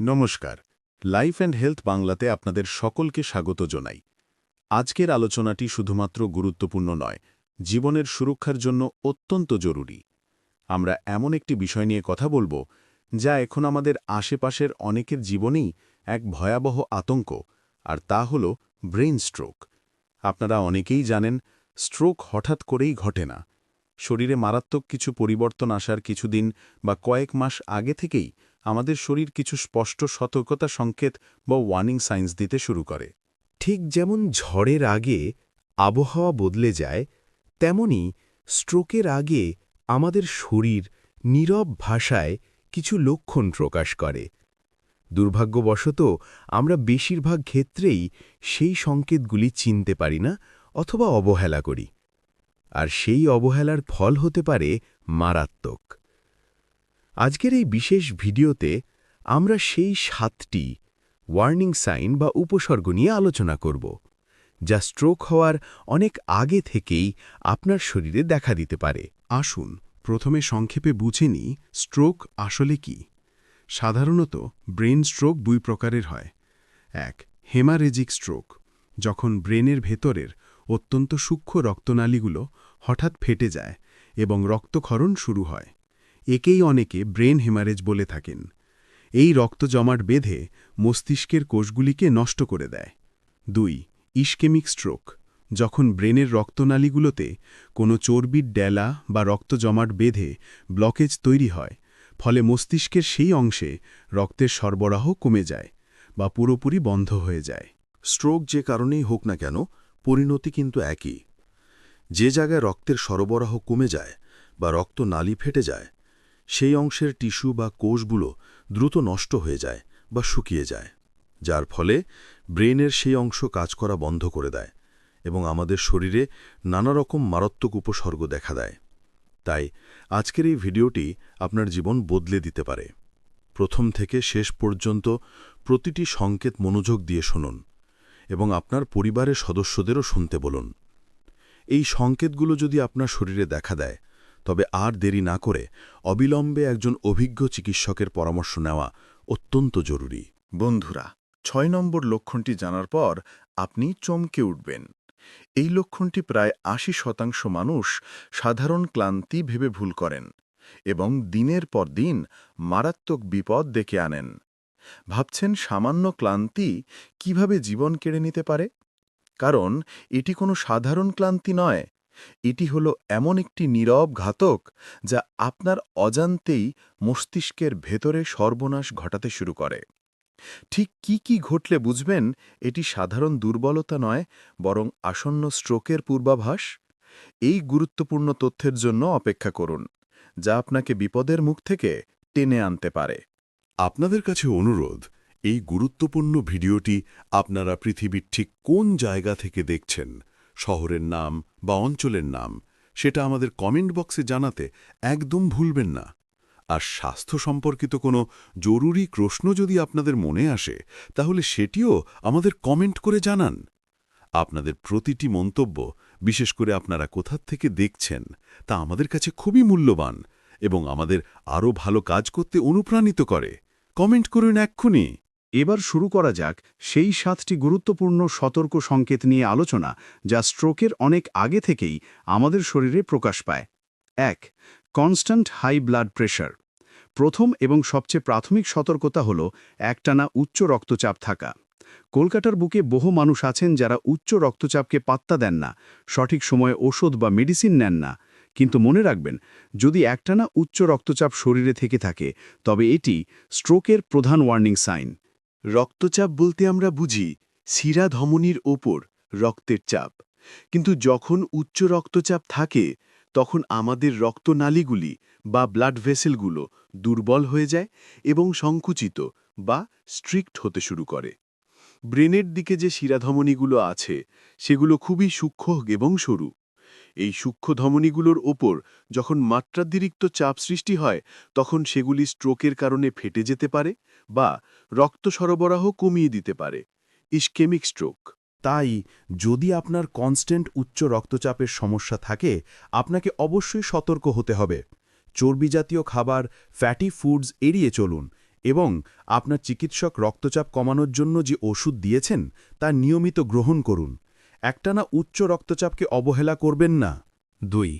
নমস্কার। Life and health বাংলাতে আপনাদের সকলকে স্বাগত জানাই। আজকের আলোচনাটি শুধুমাত্র গুরুত্বপূর্ণ নয়, জীবনের সুরক্ষার জন্য অত্যন্ত জরুরি। আমরা এমন একটি বিষয় নিয়ে কথা বলব, যা এখন আমাদের আশেপাশের অনেকের জীবনেই এক ভয়াবহ আতঙ্ক, আর তা হল ব্রেইন স্ট্রোক। আপনারা অনেকেই জানেন, স্ট্রোক হঠাৎ করেই ঘটে না। শরীরে মারাত্মক কিছু পরিবর্তন আসার কিছুদিন বা কয়েক মাস আগে থেকেই আমাদের শরীর কিছু স্পষ্ট সতর্কতা সংকেত বা ওয়ার্নিং সাইন্স দিতে শুরু করে। ঠিক যেমন ঝড়ের আগে আবহাওয়া বদলে যায়, তেমনি স্ট্রোকের আগে আমাদের শরীর নীরব ভাষায় কিছু লক্ষণ প্রকাশ করে। দুর্ভাগ্যবশত আমরা বেশিরভাগ ক্ষেত্রেই সেই সংকেতগুলি চিনতে পারি না অথবা অবহেলা করি। আর সেই অবহেলার ফল হতে পারে মারাত্মক। আজকের এই বিশেষ ভিডিওতে আমরা সেই সাতটি ওয়ার্নিং সাইন বা উপসর্গ নিয়ে আলোচনা করব, যা স্ট্রোক হওয়ার অনেক আগে থেকেই আপনার শরীরে দেখা দিতে পারে। আসুন, প্রথমে সংক্ষেপে বুঝে নিই স্ট্রোক আসলে কি। সাধারণত ব্রেন স্ট্রোক দুই প্রকারের হয়। এক হেমারেজিক স্ট্রোক যখন ব্রেনের ভেতরের অত্যন্ত সূক্ষ্ম রক্তনালীগুলো হঠাৎ ফেটে যায় এবং রক্তক্ষরণ শুরু হয়। একেই অনেকে ব্রেন হেমারেজ বলে থাকেন। এই রক্ত জমাট বেঁধে মস্তিষ্কের কোষগুলিকে নষ্ট করে দেয়। দুই ইস্কেমিক স্ট্রোক। যখন ব্রেনের রক্তনালীগুলোতে কোনো চর্বির ডেলা বা রক্ত জমাট বেঁধে ব্লকেজ তৈরি হয়, ফলে মস্তিষ্কের সেই অংশে রক্তের সরবরাহ কমে যায় বা পুরোপুরি বন্ধ হয়ে যায়। স্ট্রোক যে কারণেই হোক না কেন, পরিণতি কিন্তু একই। যে জায়গায় রক্তের সরবরাহ কমে যায় বা রক্ত নালি ফেটে যায় সেই অংশের টিস্যু বা কোষগুলো দ্রুত নষ্ট হয়ে যায় বা শুকিয়ে যায়, যার ফলে ব্রেনের সেই অংশ কাজ করা বন্ধ করে দেয় এবং আমাদের শরীরে নানা রকম মারাত্মক উপসর্গ দেখা দেয়। তাই আজকের এই ভিডিওটি আপনার জীবন বদলে দিতে পারে। প্রথম থেকে শেষ পর্যন্ত প্রতিটি সংকেত মনোযোগ দিয়ে শুনুন এবং আপনার পরিবারের সদস্যদেরও শুনতে বলুন। এই সংকেতগুলো যদি আপনার শরীরে দেখা দেয় তবে আর দেরি না করে অবিলম্বে একজন অভিজ্ঞ চিকিৎসকের পরামর্শ নেওয়া অত্যন্ত জরুরি। বন্ধুরা, ছয় নম্বর লক্ষণটি জানার পর আপনি চমকে উঠবেন। এই লক্ষণটি প্রায় আশি শতাংশ মানুষ সাধারণ ক্লান্তি ভেবে ভুল করেন এবং দিনের পর দিন মারাত্মক বিপদ ডেকে আনেন। ভাবছেন সামান্য ক্লান্তি কীভাবে জীবন কেড়ে নিতে পারে? কারণ এটি কোনো সাধারণ ক্লান্তি নয় এটি হল এমন একটি নীরব ঘাতক যা আপনার অজান্তেই মস্তিষ্কের ভেতরে সর্বনাশ ঘটাতে শুরু করে। ঠিক কি কি ঘটলে বুঝবেন এটি সাধারণ দুর্বলতা নয়, বরং আসন্ন স্ট্রোকের পূর্বাভাস? এই গুরুত্বপূর্ণ তথ্যের জন্য অপেক্ষা করুন, যা আপনাকে বিপদের মুখ থেকে টেনে আনতে পারে। আপনাদের কাছে অনুরোধ, এই গুরুত্বপূর্ণ ভিডিওটি আপনারা পৃথিবীর ঠিক কোন জায়গা থেকে দেখছেন শহরের নাম বা অঞ্চলের নাম, সেটা আমাদের কমেন্ট বক্সে জানাতে একদম ভুলবেন না। আর স্বাস্থ্য সম্পর্কিত কোনো জরুরি প্রশ্ন যদি আপনাদের মনে আসে, তাহলে সেটিও আমাদের কমেন্ট করে জানান। আপনাদের প্রতিটি মন্তব্য, বিশেষ করে আপনারা কোথার থেকে দেখছেন, তা আমাদের কাছে খুবই মূল্যবান এবং আমাদের আরও ভালো কাজ করতে অনুপ্রাণিত করে। কমেন্ট করুন এক্ষুনি। এবার শুরু করা যাক সেই সাতটি গুরুত্বপূর্ণ সতর্ক সংকেত নিয়ে আলোচনা যা স্ট্রোকের অনেক আগে থেকেই আমাদের শরীরে প্রকাশ পায়। এক, কনস্ট্যান্ট হাই ব্লাড প্রেশার। প্রথম এবং সবচেয়ে প্রাথমিক সতর্কতা হল একটানা উচ্চ রক্তচাপ থাকা। কলকাতার বুকে বহু মানুষ আছেন যারা উচ্চ রক্তচাপকে পাত্তা দেন না, সঠিক সময়ে ওষুধ বা মেডিসিন নেন না। কিন্তু মনে রাখবেন, যদি একটানা উচ্চ রক্তচাপ শরীরে থেকে থাকে, তবে এটি স্ট্রোকের প্রধান ওয়ার্নিং সাইন। রক্তচাপ বলতে আমরা বুঝি শিরা ধমনির ওপর রক্তের চাপ। কিন্তু যখন উচ্চ রক্তচাপ থাকে, তখন আমাদের রক্তনালীগুলি বা ব্লাড ভেসেলগুলো দুর্বল হয়ে যায় এবং সংকুচিত বা স্ট্রিক্ট হতে শুরু করে। ব্রেনের দিকে যে শিরাধমনীগুলো আছে, সেগুলো খুবই সূক্ষ্ম এবং সরু। এই সূক্ষ্ম ধমনীগুলোর ওপর যখন মাত্রাতিরিক্ত চাপ সৃষ্টি হয়, তখন সেগুলি স্ট্রোকের কারণে ফেটে যেতে পারে বা রক্ত সরবরাহ কমিয়ে দিতে পারে। Ischaemic stroke. তাই যদি আপনার কনস্ট্যান্ট উচ্চ রক্তচাপের সমস্যা থাকে, আপনাকে অবশ্যই সতর্ক হতে হবে। চর্বি জাতীয় খাবার ফ্যাটি ফুডস এড়িয়ে চলুন এবং আপনার চিকিৎসক রক্তচাপ কমানোর জন্য যে ওষুধ দিয়েছেন, তা নিয়মিত গ্রহণ করুন। একটানা উচ্চ রক্তচাপকে অবহেলা করবেন না। দুই,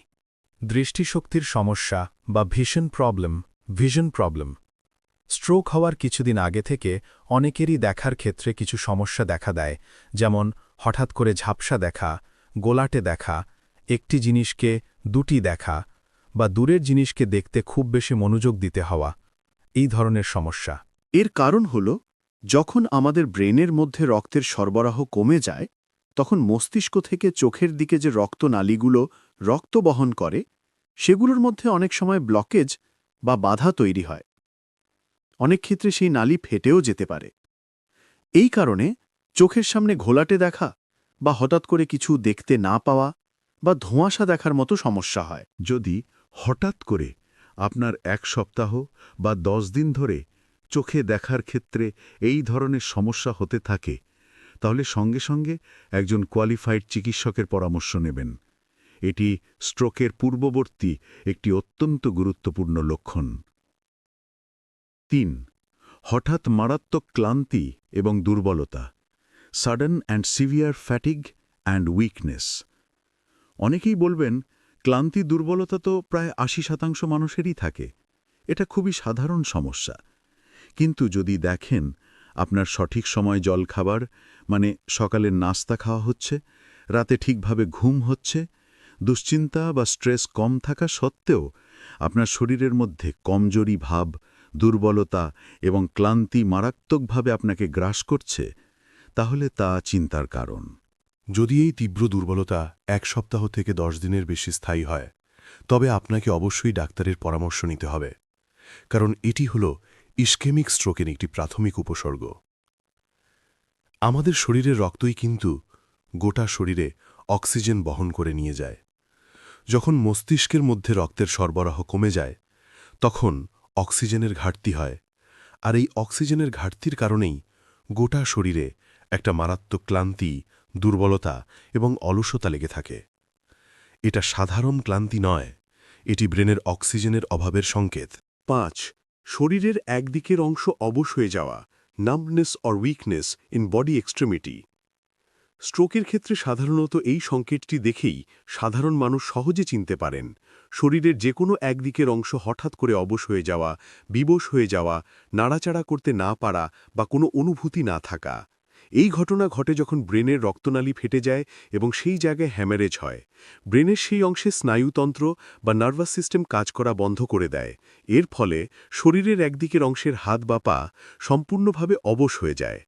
দৃষ্টিশক্তির সমস্যা বা vision problem vision problem. Stroke হওয়ার কিছুদিন আগে থেকে অনেকেরই দেখার ক্ষেত্রে কিছু সমস্যা দেখা দেয়, যেমন হঠাৎ করে ঝাপসা দেখা, গোলাটে দেখা, একটি জিনিসকে দুটি দেখা বা দূরের জিনিসকে দেখতে খুব বেশি মনোযোগ দিতে হওয়া, এই ধরনের সমস্যা। এর কারণ হল, যখন আমাদের ব্রেনের মধ্যে রক্তের সরবরাহ কমে যায় তখন মস্তিষ্ক থেকে চোখের দিকে যে রক্তনালীগুলো রক্ত বহন করে, সেগুলোর মধ্যে অনেক সময় ব্লকেজ বা বাধা তৈরি হয়। অনেক ক্ষেত্রে সেই নালী ফেটেও যেতে পারে। এই কারণে চোখের সামনে ঘোলাটে দেখা বা হঠাৎ করে কিছু দেখতে না পাওয়া বা ধোঁয়াশা দেখার মতো সমস্যা হয়। যদি হঠাৎ করে আপনার এক সপ্তাহ বা দশ দিন ধরে চোখে দেখার ক্ষেত্রে এই ধরনের সমস্যা হতে থাকে তাহলে সঙ্গে সঙ্গে একজন কোয়ালিফাইড চিকিৎসকের পরামর্শ নেবেন। এটি স্ট্রোকের পূর্ববর্তী একটি অত্যন্ত গুরুত্বপূর্ণ লক্ষণ। তিন, হঠাৎ মারাত্মক ক্লান্তি এবং দুর্বলতা sudden and severe fatigue and weakness অনেকেই বলবেন, ক্লান্তি দুর্বলতা তো প্রায় আশি শতাংশ মানুষেরই থাকে। এটা খুবই সাধারণ সমস্যা। কিন্তু যদি দেখেন আপনার সঠিক সময় জল খাবার মানে সকালের নাস্তা খাওয়া হচ্ছে, রাতে ঠিকভাবে ঘুম হচ্ছে, দুশ্চিন্তা বা স্ট্রেস কম থাকা সত্ত্বেও আপনার শরীরের মধ্যে কমজোরি ভাব, দুর্বলতা এবং ক্লান্তি মারাত্মকভাবে আপনাকে গ্রাস করছে, তাহলে তা চিন্তার কারণ। যদি এই তীব্র দুর্বলতা এক সপ্তাহ থেকে দশ দিনের বেশি স্থায়ী হয়, তবে আপনাকে অবশ্যই ডাক্তারের পরামর্শ নিতে হবে। কারণ এটি হল ইস্কেমিক স্ট্রোকের একটি প্রাথমিক উপসর্গ। আমাদের শরীরের রক্তই কিন্তু গোটা শরীরে অক্সিজেন বহন করে নিয়ে যায়। যখন মস্তিষ্কের মধ্যে রক্তের সরবরাহ কমে যায়, তখন অক্সিজেনের ঘাটতি হয়। আর এই অক্সিজেনের ঘাটতির কারণেই গোটা শরীরে একটা মারাত্মক ক্লান্তি, দুর্বলতা এবং অলসতা লেগে থাকে। এটা সাধারণ ক্লান্তি নয়, এটি ব্রেনের অক্সিজেনের অভাবের সংকেত। পাঁচ শরীরের একদিকের অংশ অবশ হয়ে যাওয়া numbness or weakness in body extremity স্ট্রোকের ক্ষেত্রে সাধারণত এই সংকেতটি দেখেই সাধারণ মানুষ সহজে চিনতে পারেন, শরীরের যে কোনো একদিকের অংশ হঠাৎ করে অবশ হয়ে যাওয়া, বিবশ হয়ে যাওয়া, নাড়াচাড়া করতে না পারা বা কোনো অনুভূতি না থাকা। এই ঘটনা ঘটে যখন ব্রেনের রক্তনালী ফেটে যায় এবং সেই জায়গায় হ্যামারেজ হয়। ব্রেনের সেই অংশে স্নায়ুতন্ত্র বা নার্ভাস সিস্টেম কাজ করা বন্ধ করে দেয়। এর ফলে শরীরের একদিকের অংশের হাত বা পা সম্পূর্ণভাবে অবশ হয়ে যায়।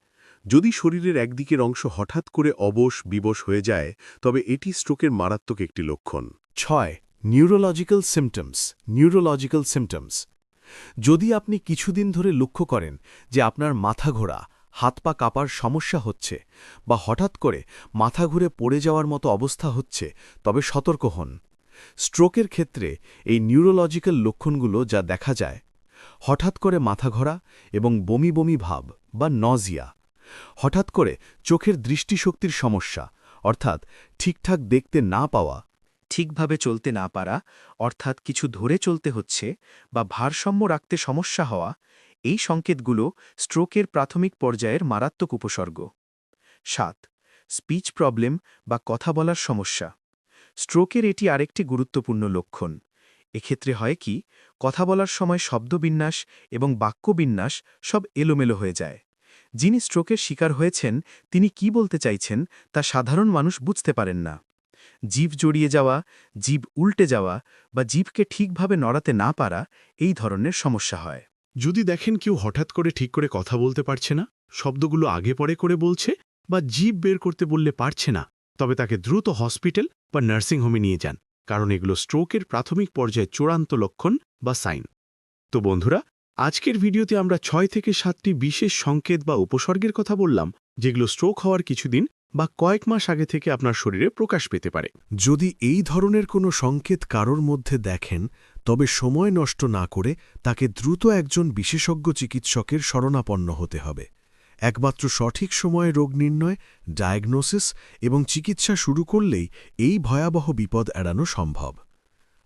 যদি শরীরের একদিকের অংশ হঠাৎ করে অবশ বিবশ হয়ে যায়, তবে এটি স্ট্রোকের মারাত্মক একটি লক্ষণ। ছয়, নিউরোলজিক্যাল সিমটমস নিউরোলজিক্যাল সিমটমস। যদি আপনি কিছুদিন ধরে লক্ষ্য করেন যে আপনার মাথা ঘোরা হাত পা কাঁপার সমস্যা হচ্ছে বা হঠাৎ করে মাথা ঘুরে পড়ে যাওয়ার মতো অবস্থা হচ্ছে, তবে সতর্ক হন। স্ট্রোকের ক্ষেত্রে এই নিউরোলজিক্যাল লক্ষণগুলো যা দেখা যায়, হঠাৎ করে মাথা ঘোরা এবং বমি বমি ভাব বা নজিয়া, হঠাৎ করে চোখের দৃষ্টিশক্তির সমস্যা, অর্থাৎ ঠিকঠাক দেখতে না পাওয়া, ঠিকভাবে চলতে না পারা, অর্থাৎ কিছু ধরে চলতে হচ্ছে বা ভারসাম্য রাখতে সমস্যা হওয়া এই সংকেতগুলো স্ট্রোকের প্রাথমিক পর্যায়ের মারাত্মক উপসর্গ। সাত, স্পিচ প্রবলেম বা কথা বলার সমস্যা। স্ট্রোকের এটি আরেকটি গুরুত্বপূর্ণ লক্ষণ। এক্ষেত্রে হয় কি, কথা বলার সময় শব্দবিন্যাস এবং বাক্যবিন্যাস সব এলোমেলো হয়ে যায়। যিনি স্ট্রোকের শিকার হয়েছেন, তিনি কি বলতে চাইছেন তা সাধারণ মানুষ বুঝতে পারেন না। জীব জড়িয়ে যাওয়া, জীব উল্টে যাওয়া বা জীবকে ঠিকভাবে নড়াতে না পারা এই ধরনের সমস্যা হয়। যদি দেখেন কেউ হঠাৎ করে ঠিক করে কথা বলতে পারছে না, শব্দগুলো আগে পরে করে বলছে বা জীব বের করতে বললে পারছে না, তবে তাকে দ্রুত হসপিটাল বা নার্সিংহোমে নিয়ে যান, কারণ এগুলো স্ট্রোকের প্রাথমিক পর্যায়ে চূড়ান্ত লক্ষণ বা সাইন। তো বন্ধুরা, আজকের ভিডিওতে আমরা ছয় থেকে সাতটি বিশেষ সংকেত বা উপসর্গের কথা বললাম, যেগুলো স্ট্রোক হওয়ার কিছুদিন বা কয়েক মাস আগে থেকে আপনার শরীরে প্রকাশ পেতে পারে। যদি এই ধরনের কোনো সংকেত কারোর মধ্যে দেখেন তবে সময় নষ্ট না করে তাকে দ্রুত একজন বিশেষজ্ঞ চিকিৎসকের শরণাপন্ন হতে হবে। একমাত্র সঠিক সময়ে রোগ নির্ণয়, ডায়াগনোসিস এবং চিকিৎসা শুরু করলেই এই ভয়াবহ বিপদ এড়ানো সম্ভব।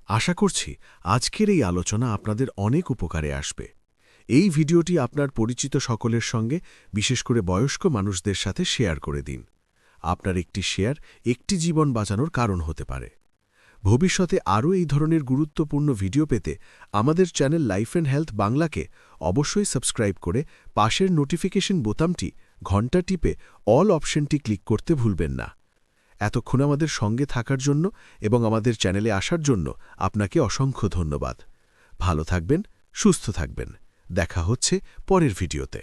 আশা করছি আজকের এই আলোচনা আপনাদের অনেক উপকারে আসবে। এই ভিডিওটি আপনার পরিচিত সকলের সঙ্গে, বিশেষ করে বয়স্ক মানুষদের সাথে শেয়ার করে দিন। আপনার একটি শেয়ার একটি জীবন বাঁচানোর কারণ হতে পারে। ভবিষ্যতে আরও এই ধরনের গুরুত্বপূর্ণ ভিডিও পেতে আমাদের চ্যানেল লাইফ অ্যান্ড হেলথ বাংলাকে অবশ্যই সাবস্ক্রাইব করে পাশের নোটিফিকেশন বোতামটি ঘণ্টা টিপে অল অপশনটি ক্লিক করতে ভুলবেন না। এতক্ষণ আমাদের সঙ্গে থাকার জন্য এবং আমাদের চ্যানেলে আসার জন্য আপনাকে অসংখ্য ধন্যবাদ। ভালো থাকবেন, সুস্থ থাকবেন। দেখা হচ্ছে পরের ভিডিওতে।